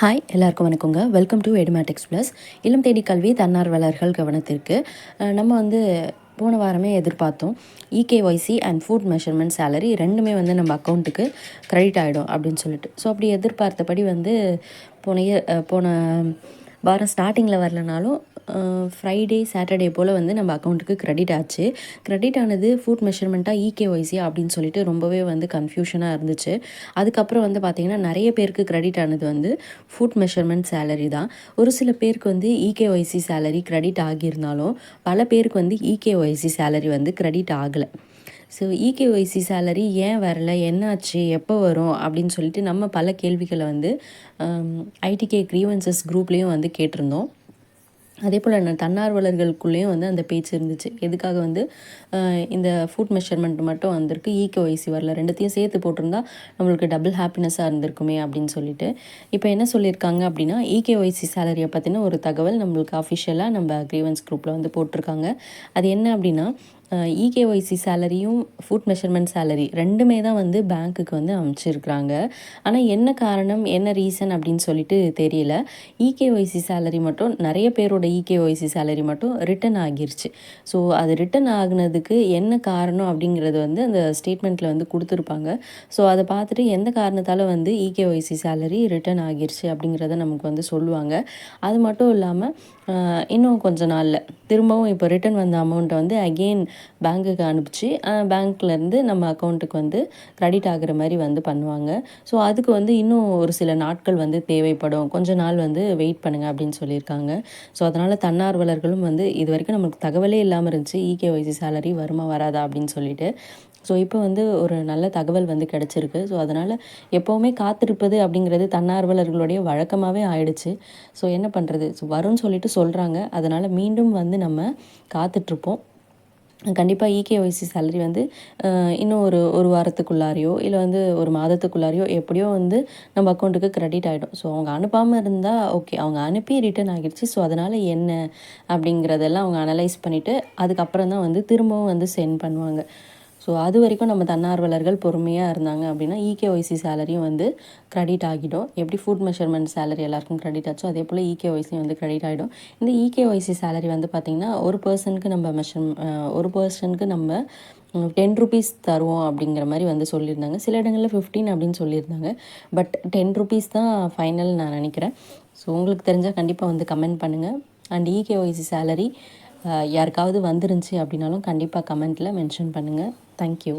Hi எல்லாருக்கும் வணக்கங்க. Welcome to Edumatics plus இளம் தேடி கல்வி தன்னார்வலர்கள் கவனத்திற்கு நம்ம வந்து போன வாரமே எதிர்பார்த்தோம். EKYC and foot measurement salary ரெண்டுமே வந்து நம்ம அக்கௌண்ட்டுக்கு க்ரெடிட் ஆகிடும் அப்படின்னு சொல்லிட்டு. ஸோ அப்படி எதிர்பார்த்தபடி வந்து போன போன வாரம் ஸ்டார்டிங்கில் வரலனாலும் ஃப்ரைடே சாட்டர்டே போல் வந்து நம்ம அக்கௌண்ட்டுக்கு க்ரெடிட் ஆச்சு. க்ரெடிட் ஆனது ஃபுட் மெஷர்மெண்ட்டாக இகேஒய்சி அப்படின்னு சொல்லிட்டு ரொம்பவே வந்து கன்ஃபியூஷனாக இருந்துச்சு. அதுக்கப்புறம் வந்து பார்த்திங்கன்னா நிறைய பேருக்கு க்ரெடிட் ஆனது வந்து ஃபுட் மெஷர்மெண்ட் சேலரி தான். ஒரு சில பேருக்கு வந்து இகேஒய்சி சேலரி க்ரெடிட் ஆகியிருந்தாலும் பல பேருக்கு வந்து இகேஒய்சி சேலரி வந்து க்ரெடிட் ஆகலை. ஸோ இகேஒய்சி சேலரி ஏன் வரல? என்னாச்சு? எப்போ வரும்? அப்படின்னு சொல்லிட்டு நம்ம பல கேள்விகளை வந்து ஐடிகே க்ரீவன்சஸ் குரூப்லேயும் வந்து கேட்டிருந்தோம். அதே போல் தன்னார்வலர்களுக்குள்ளேயும் வந்து அந்த பேச்சு இருந்துச்சு. எதுக்காக வந்து இந்த ஃபுட் மெஷர்மெண்ட் மட்டும் வந்திருக்கு. ஈகேஒய்சி வரல. ரெண்டுத்தையும் சேர்த்து போட்டிருந்தா நம்மளுக்கு டபுள் ஹாப்பினஸ்ஸாக இருந்திருக்குமே அப்படின்னு சொல்லிட்டு. இப்போ என்ன சொல்லியிருக்காங்க அப்படின்னா இகேஒய்சி சேலரியை பற்றின ஒரு தகவல் நம்மளுக்கு அஃபிஷியலாக நம்ம க்ரீவன்ஸ் குரூப்பில் வந்து போட்டிருக்காங்க. அது என்ன அப்படின்னா இகேஒய்சி சேலரியும் ஃபுட் மெஷர்மெண்ட் சேலரி ரெண்டுமே தான் வந்து பேங்க்குக்கு வந்து அமைச்சிருக்கிறாங்க. ஆனால் என்ன காரணம் என்ன ரீசன் அப்படின்னு சொல்லிட்டு தெரியல. இகேஒய்சி சேலரி மட்டும் நிறைய பேரோட இகேஒய்சி சேலரி மட்டும் ரிட்டன் ஆகிருச்சு. ஸோ அது ரிட்டன் ஆகுனதுக்கு என்ன காரணம் அப்படிங்கிறது வந்து அந்த ஸ்டேட்மெண்ட்டில் வந்து கொடுத்துருப்பாங்க. ஸோ அதை பார்த்துட்டு எந்த காரணத்தால் வந்து இகேஒய்சி சேலரி ரிட்டன் ஆகிருச்சு அப்படிங்கிறத நமக்கு வந்து சொல்லுவாங்க. அது மட்டும் இல்லாமல் இன்னும் கொஞ்ச நாளில் திரும்பவும் இப்போ ரிட்டன் வந்த அமௌண்ட்டை வந்து அகெயின் பேங்க்குக்கு அனுப்பிச்சு பேங்க்லேருந்து நம்ம அக்கௌண்ட்டுக்கு வந்து க்ரெடிட் ஆகிற மாதிரி வந்து பண்ணுவாங்க. ஸோ அதுக்கு வந்து இன்னும் ஒரு சில நாட்கள் வந்து தேவைப்படும். கொஞ்ச நாள் வந்து வெயிட் பண்ணுங்கள் அப்படின்னு சொல்லியிருக்காங்க. ஸோ அதனால் தன்னார்வலர்களும் வந்து இது வரைக்கும் நமக்கு தகவலே இல்லாமல் இருந்துச்சு. இகேஒய்சி சேலரி வருமா வராதா அப்படின்னு சொல்லிட்டு. ஸோ இப்போ வந்து ஒரு நல்ல தகவல் வந்து கிடச்சிருக்கு. ஸோ அதனால் எப்போவுமே காத்திருப்பது அப்படிங்கிறது தன்னார்வலர்களுடைய வழக்கமாகவே ஆயிடுச்சு. ஸோ என்ன பண்ணுறது ஸோ வரும்னு சொல்லிட்டு சொல்கிறாங்க அதனால் மீண்டும் வந்து நம்ம காத்துட்ருப்போம் கண்டிப்பாக இகேஒய்சி சேலரி வந்து இன்னும் ஒரு ஒரு வாரத்துக்குள்ளாரையோ இல்லை வந்து ஒரு மாதத்துக்குள்ளாரையோ எப்படியோ வந்து நம்ம அக்கௌண்ட்டுக்கு க்ரெடிட் ஆகிடும் ஸோ அவங்க அனுப்பாமல் இருந்தால் ஓகே அவங்க அனுப்பி ரிட்டர்ன் ஆகிடுச்சு. ஸோ அதனால் என்ன? அப்படிங்கிறதெல்லாம் அவங்க அனலைஸ் பண்ணிவிட்டு அதுக்கப்புறம் தான் வந்து திரும்பவும் வந்து சென்ட் பண்ணுவாங்க. ஸோ அது வரைக்கும் நம்ம தன்னார்வலர்கள் பொறுமையாக இருந்தாங்க அப்படின்னா இகேஒய்சி சேலரியும் வந்து க்ரெடிட் ஆகிடும். எப்படி ஃபுட் மெஷர்மெண்ட் சேலரி எல்லாருக்கும் க்ரெடிட் ஆச்சோ அதே போல் இகேஒய்சியும் வந்து க்ரெடிட் ஆகிடும். இந்த இகேஒய்சி சேலரி வந்து பார்த்திங்கன்னா ஒரு பர்சனுக்கு நம்ம மெஷர் ஒரு பர்சனுக்கு நம்ம டென் ருபீஸ் தருவோம் அப்படிங்கிற மாதிரி வந்து சொல்லியிருந்தாங்க. சில இடங்களில் ஃபிஃப்டீன் அப்படின்னு சொல்லியிருந்தாங்க. பட் டென் ருபீஸ் தான் ஃபைனல் நான் நினைக்கிறேன். ஸோ உங்களுக்கு தெரிஞ்சால் கண்டிப்பாக வந்து கமெண்ட் பண்ணுங்கள் அண்ட் இகேஒய்சி சேலரி யாருக்காவது வந்துருந்துச்சு அப்படின்னாலும் கண்டிப்பாக கமெண்ட்டில் மென்ஷன் பண்ணுங்கள் தேங்க்யூ.